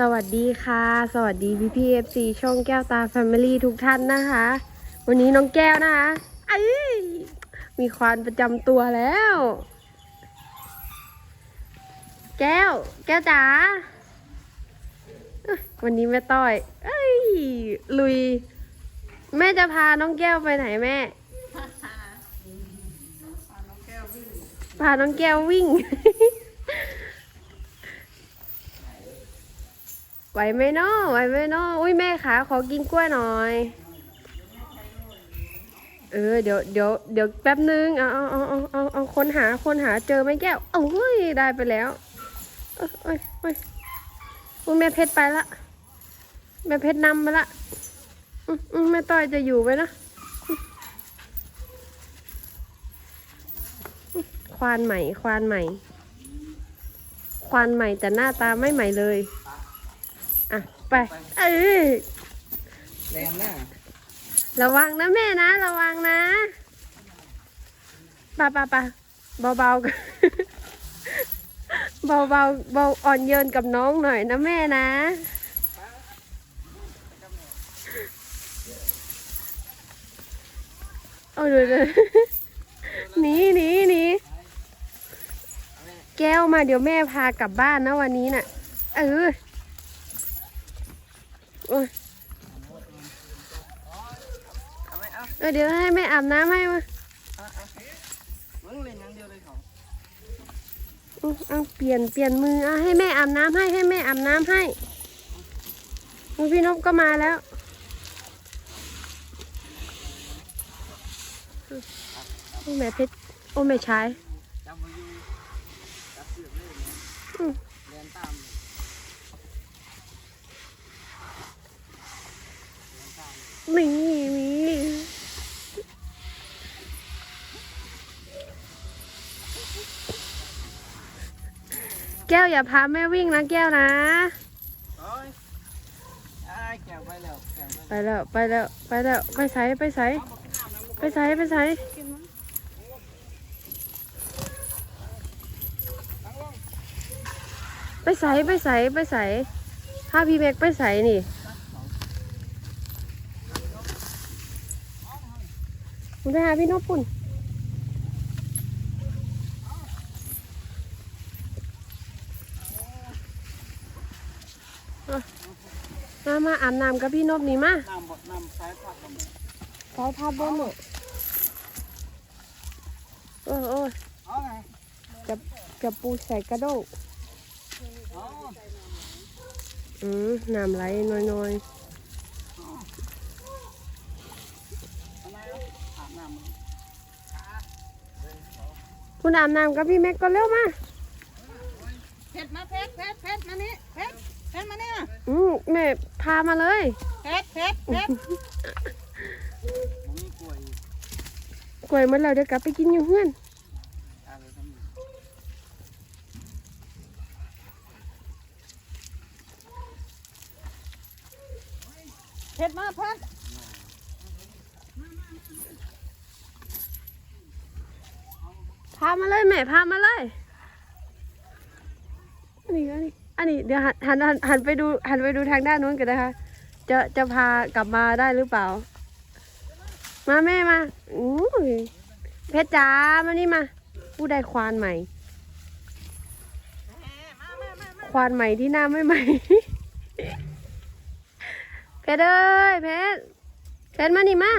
สวัสดีค่ะ สวัสดีพี่พีเอฟซีช่องแก้วตาแฟมิลี่ทุกท่านนะคะ วันนี้น้องแก้วนะคะไอ้ยมีควานประจำตัวแล้ว แก้ว แก้วจ๋าเอ้ยวันนี้แม่ต้อยเอ้ยลุย แม่จะพาน้องแก้วไปไหนแม่ พาน้องแก้ววิ่ง ไหวไหมเนาะไหวไหมเนาะอุ้ยแม่ขาขอกินกล้วยหน่อย เออเดี๋ยวเดี๋ยวเดี๋ยวแป๊บนึงเอาเอาเอาเอาเอาเอาคนหาคนหาเจอไหมแก้วโอ้ยได้ไปแล้วเอ้ยเอ้ยเอ้ยอุ้ยแม่เพชรไปละแม่เพชรนำไปละอืมอืมแม่ต้อยจะอยู่ไหมนะควานใหม่ควานใหม่ ควานใหม่แต่หน้าตาไม่ใหม่เลย อะ ไป เอ้ยแรงหน้าระวังนะแม่นะ ระวังนะปะปะปะเบาๆกันเบาๆเบาอ่อนโยนกับน้องหน่อยนะแม่นะเอาดูเลยหนีหนีหนีแก้วมาเดี๋ยวแม่พากลับบ้านนะวันนี้น่ะ เออโอ้ยเออเดี๋ยวให้แม่อาบน้ำให้มาเอาเอามึงเล่นอย่างเดียวาเปลี่ยนเปลี่ยนมือเอาให้แม่อาบน้ำให้ให้แม่อาบน้ำให้พี่นพก็มาแล้วโอ้แม่เพชรโอ้แม่ชายอืม แรงตามเลยแรงตามเลยมีมีแก้วอย่าพาแม่วิ่งนะแก้วนะ โอ้ยไอ้ายแก้วไปแล้วแก้วไปไปแล้วไปแล้วไปแล้วไปใส่ไปใส่ไปใส่ไปใส่ไปใส่ไปใส่ไปใส่ถ้าพี่เมกไปใส่นี่ คุณไปหาพี่นพปุ่นเอามามาอาบน้ำกับพี่นพนี่มาน้ำบดน้ำสายพัดกันเลยสายพาบนเนี่ยโอ้ยโอ้ยเอาไงจะจะปูใส่กระโดงเอาอืมน้ำไหลน้อยทำไมเอาอาบน้ำมึง ๆ คุณอาบน้ำกับพี่แม็กก็เร็วมาเพชรมาเพชรเพชรเพชรมานี่เพชรเพชรมานี่มาอืมแม่พามาเลยเพชรเพชรเพชรมึงมีกล้วยอีกกล้วยหมันแล้วเดี๋ยวกลับไปกินอยู่เพื่อน อะไรทำอยู่ เพชรมาเพชร พามาเลยแม่พามาเลยอันนี้อันนี้อันนี้ เดี๋ยวหันหันหันไปดูหันไปดูทางด้านนู้นกันนะคะ จะจะพากลับมาได้หรือเปล่า มาแม่มาอู้เพชรจ๋ามานี่มาผู้ได้ควานใหม่ ควานใหม่ที่หน้าไม่ใหม่ เพชรเอ้ยเพชรเพชรมานี่มา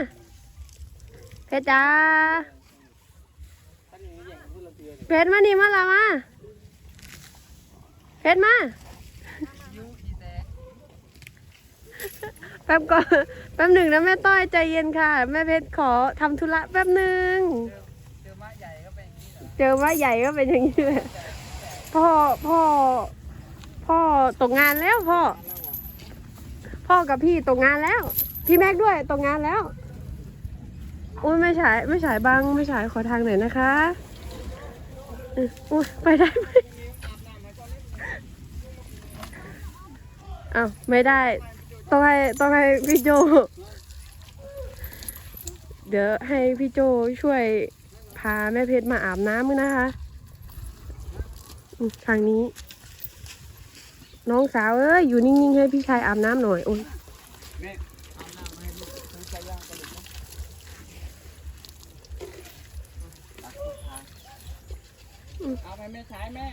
เพชรจ้าเตือนเพชรมานี่มาละมาเพชรมา ยูอีแต่ แป๊บก่อนแป๊บหนึ่งนะแม่ต้อยใจเย็นค่ะ แม่เพชรขอทำธุระแป๊บหนึ่งเจอม้าใหญ่ก็เป็นอย่างนี้เหรอเจอว่าใหญ่ก็เป็นอย่างนี้เลยพ่อพ่อพ่อตกงานแล้วพ่อ พ่อกับพี่ตกงานแล้ว พี่แม็กด้วยตกงานแล้วอุ้ยไม่ฉายไม่ฉายบังไม่ฉายขอทางหน่อยนะคะอุ้ยไปได้ไหมอ้าวไม่ได้ ต้องให้ต้องให้พี่โจ เดี๋ยวให้พี่โจช่วยพาแม่เพชรมาอาบน้ำมือนะคะทางนี้ น้องสาวเอ้ยอยู่นิ่งๆให้พี่ชายอาบน้ำหน่อยโอ้ยเอาอไก่ย่างกันเลยนะไม่ขายแม่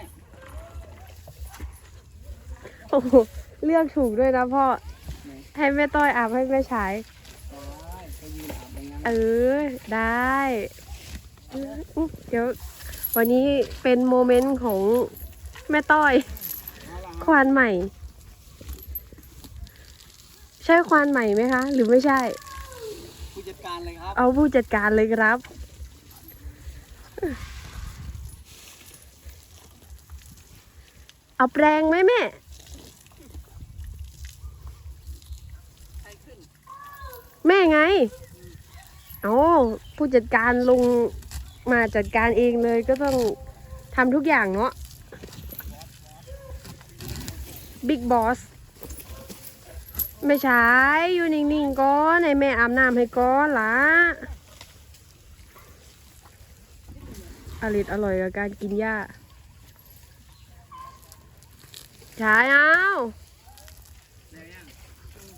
โอ้โหเลือกถูกด้วยนะพ่อ ให้แม่ต้อยอาบให้แม่ชายได้ก็ยืนอาบอย่างนั้นเออ ได้อุ๊ยเดี๋ยว วันนี้เป็นโมเมนต์ของแม่ต้อยเอาละควานใหม่ ใช่ควานใหม่ไหมคะ หรือไม่ใช่ ผู้จัดการเลยครับ เอาผู้จัดการเลยครับเอาแปรงไหมแม่ ใครขึ้น แม่ไงเอผู้จัดการลงมาจัดการเองเลยก็ต้องทำทุกอย่างเนาะบิ๊กบอสไม่ใช่อยู่นิ่งๆก่อนให้แม่อาบน้ำให้ก่อนละอร่อยอร่อยกับการกินหญ้าใช่เอา เดี๋ยวยัง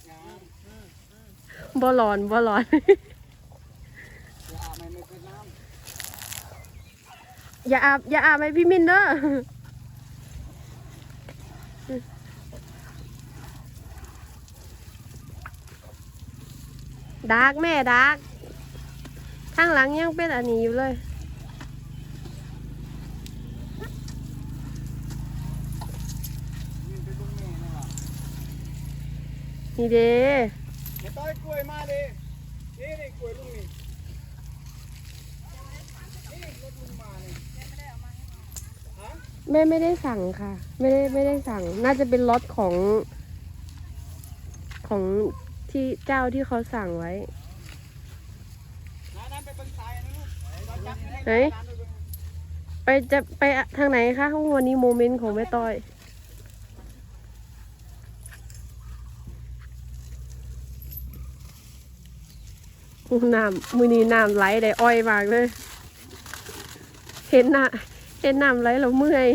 ยัง บ่หลอนบ่หลอนเดี๋ยวอาบไม่ไม่เปิดน้ำอย่าอาบอย่าอาบให้พี่มินเด้อดาร์กแม่ดาร์กข้างหลังยังเป็นอันนี้อยู่เลย นี่เด้ ต้อยกล้วยมาดินี่นี่กล้วยลุงนี่นี่รถลุงมานี่ฮะแม่ไม่ได้สั่งค่ะ ไม่ได้ไม่ได้สั่ง น่าจะเป็นล็อตของ ของที่เจ้าที่เขาสั่งไว้น้าน้ำไปเบิ่งสายอันนั้นลูกเราจับให้ไหนร้านด้วยเบิ่ง ไปจะไปทางไหนคะวันนี้โมเมนต์ของแม่ต้อย น้ำมือนี้น้ำไหลได้อ้อยมากเลย เห็นน้ำเห็นน้ำไหลแล้วเมื่อย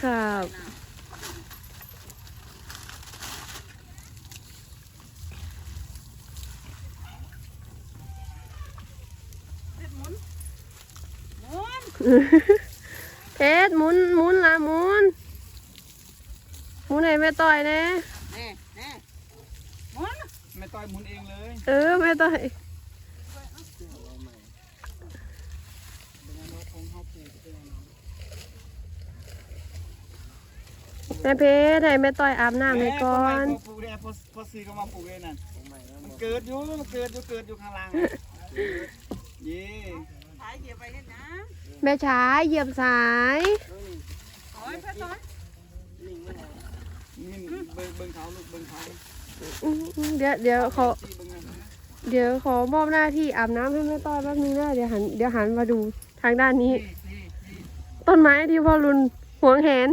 ครับเพชรหมุนหมุนละหมุนหมุนให้แม่ต้อยแน่แน่แน่หมุน แม่ต้ อยหมุนเองเลย เออแม่ต้อยเอาใหม่เป็นยังไงคงเข้าปลูกเป็นยังไงแม่เพชรให้แม่ต้อยอาบน้ำให้ก่อนแม่ปลูกเนี่ยพอพอซื้อก็มาปลูกเองนั่นมันเกิดอยู่มันเกิดอยู่เกิดอยู่ข้างล่างเย่ถ่ายเหยียบไปเห็นนะแม่ช้าเหยียบสายโอ้ยเพชรน้อยนี่เบิ่งเบิ่งเขาลูกเบิ่งเขาอื้อหือ เดี๋ยวเดี๋ยวขอเบิ่งนั่นเดี๋ยวขอมอบหน้าที่อาบน้ำให้แม่ต้อยแป๊บนึงนะเดี๋ยวหันเดี๋ยวหันมาดูทางด้านนี้ ต้นไม้ที่พ่อรุนหวงแหน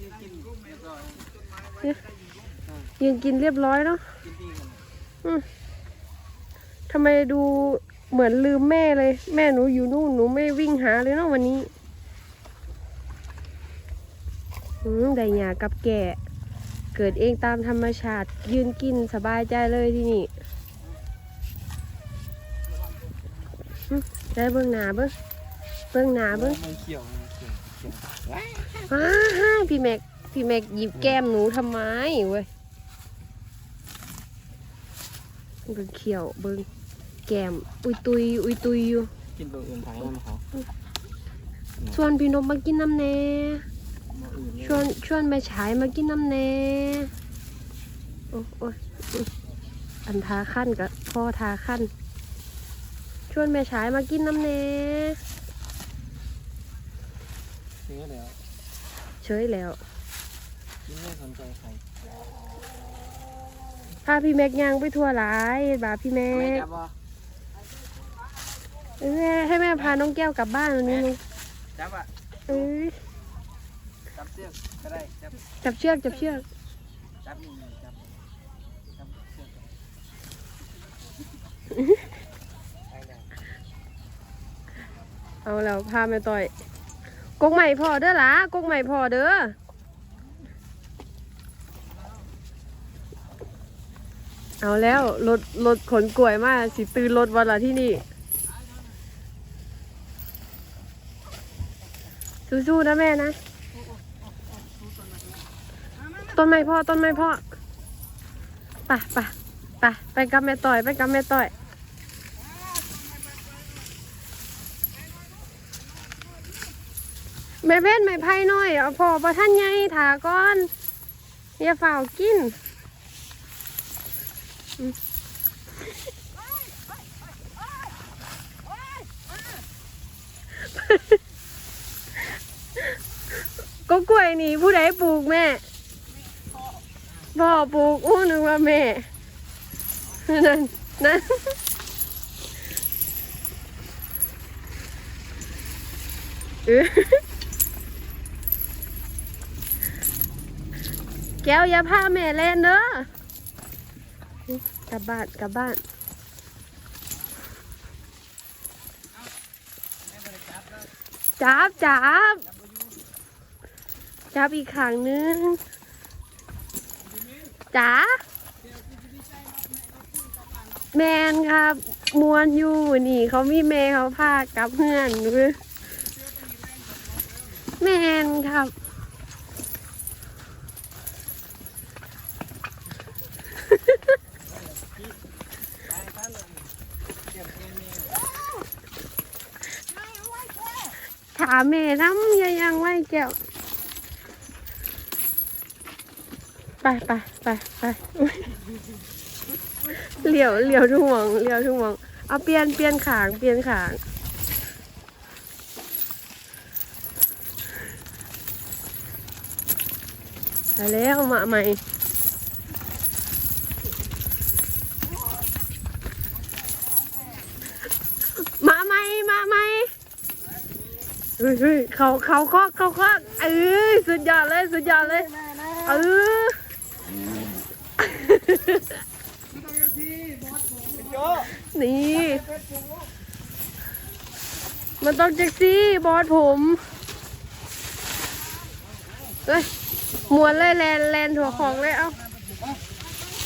ยืนกินกุ้งกินเรียบร้อยเนาะทำไมดูเหมือนลืมแม่เลย แม่หนูอยู่นู่นหนูไม่วิ่งหาเลยเนาะวันนี้ได้หยากับแกะ เกิดเองตามธรรมชาติ ยืนกินสบายใจเลยที่นี่อืมได้เบื้องหนาเบิ้งเบื้องหนาเบิ้งมันเขียวมันเขียวเขียวอ้าฮ่าพี่แม็กพี่แม็กหยิบแก้มหนูทำไมเว้ยเบิ่งเขียวเบิ่งแก้มอุยตุยอุยตุยอยู่กินตัวอื่นทางนั้นเขาชวนพี่นพมากินน้ำแน่ตัวอื่น ชวนชวนแม่ฉายมากินน้ำแน่โอ้โอ้ยอุ๊ยอันทาขั้นกับพ่อทาขั้น ชวนแม่ฉายมากินน้ำแน่ซื้อแล้วเฉยแล้วกินไม่สนใจใครพาพี่แม็กย่างไปทั่วหลายบาพี่แม็แม่กจับบ่เอ้ยให้แม่พาน้องแก้วกลับบ้านวันนี้ลูกจับอะเอ้ยจับ เสื้อก็ได้จับจับเชือกจับเชือกจับนี่จับจับเอไปแล้วเอาแล้วพาแม่ต่อยกกกใหม่พอเด้อล่ะกกใหม่พอเด้อเอาแล้วรถรถขนกล้วยมาสิตื่นรถวันละที่นี่ สู้ๆนะแม่นะ ต้นไม้พ่อต้นไม้พ่อไปไปไปไปกับแม่ต่อยไปกับแม่ต่อยแม่เว้นไม่ไพ่น้อยเอาพอประท่านไงถาก้อนอย่าฝ่ากินก็กล้วยนี่ผู้ใดปลูกแม่ พ่อปลูกอู้นึกว่าแม่ นั่นนั่นแก้วอย่าพาแม่เล่นเด้อกลับบ้านกลับบ้านจับจับจับอีกขางนึง จ๋าแมนครับมวนอยู่นี่ เขามีแม่เขาพากับเพื่อนเว้ยแมนครับถามแม่น้ำยังยังไล่แก้ว ไปไปไปไปเหลียวเหลียวทุกหมองเหลียวทุกหมอง เอาเปลี่ยนเปลี่ยนขางเปลี่ยนขางไปแล้วมาใหม่มาใหม่มาใหม่เฮ้ยเขาเขาเคาะเขาเคาะเอ้สุดยอดเลยสุดยอดเลยเออ นี่ มันต้องเจ็กซี่บอสผมเฮ้ยมวนเลยแลนแลนถั่วของเลยเอา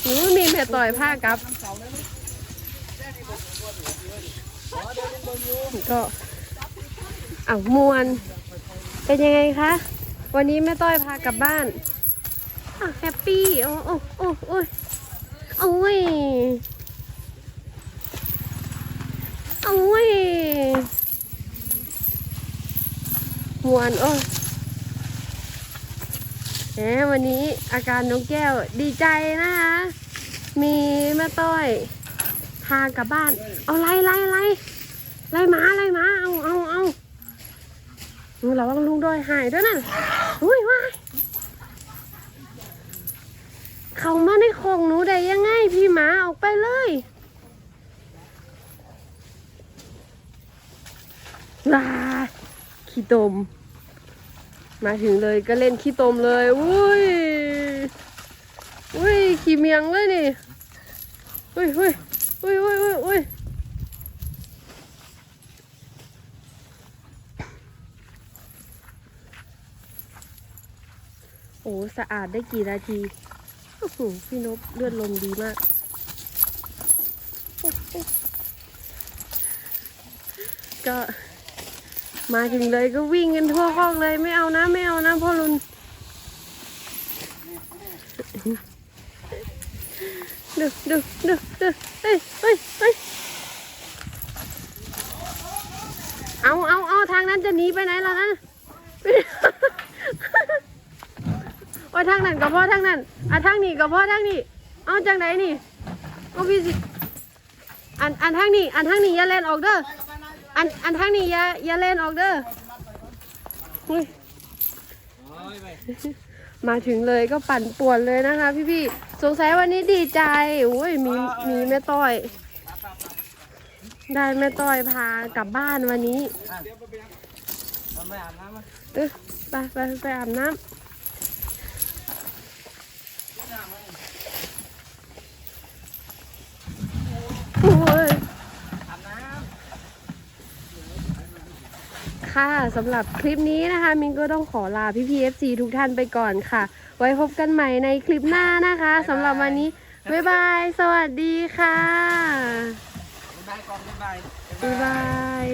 หนูมีแม่ต่อยผ้ากับ ก็เอามวน เป็นยังไงคะ วันนี้แม่ต้อยพากลับบ้านอะแฮปปี้ โอ้โอ้โอ้โอ้ โอ้ยโอ้ยมวนโอ้แหมวันนี้อาการน้องแก้วดีใจนะคะ มีแม่ต้อยพากลับบ้าน เอาไล่ไล่ไล่ไล่หมาไล่หมาเอาเอาเอาหนูระวังลุงดอยหายด้วยนั่นยว้าย เขามาในของหนูได้ยังไง พี่หมาออกไปเลยว้าขี้ตม มาถึงเลยก็เล่นขี้ตมเลยอุ้ยอุ้ยขี้เมียงเลยนี่อุ้ยอุ้ยอุ้ยอุ้ยอุ้ยอุ้ยโอ้สะอาดได้กี่นาที โอ้โหพี่นบเลือดลมดีมาก ก็มาถึงเลยก็วิ่งกันทั่วห้องเลยไม่เอานะ ไม่เอานะพ่อรุนดูดูดูดูเฮ้ยเฮ้ยเฮ้ยเอาเอาเอาทางนั้นจะหนีไปไหนล่ะนะ โอ้ยทางนั้นกับพ่อทางนั้นอะทางนี้กับพ่อทางนี้เอาจังไหนนี่เอาพี่สิอันอันทางนี้ อันทางนี้อย่าเล่นออกเด้ออันอันทางนี้อย่าอย่าเล่นออกเด้ออุ๊ยมาถึงเลยก็ปั่นป่วนเลยนะคะ พี่พี่ๆสงสัยวันนี้ดีใจโอ้ยมีมีแม่ต้อย ได้แม่ต้อยพากลับบ้านวันนี้ไมอาบน้ำมาเออไปไปไปอาบน้ำโอ้ย อาบน้ ข ค่ะสำหรับคลิปนี้นะคะ มินก็ต้องขอลาพี่พีเอฟซีทุกท่านไปก่อนค่ะ ไว้พบกันใหม่ในคลิปหน้านะคะสำหรับวันนี้ บ๊ายบาย สวัสดีค่ะ บ๊ายบายก่อนบ๊ายบาย บ๊ายบาย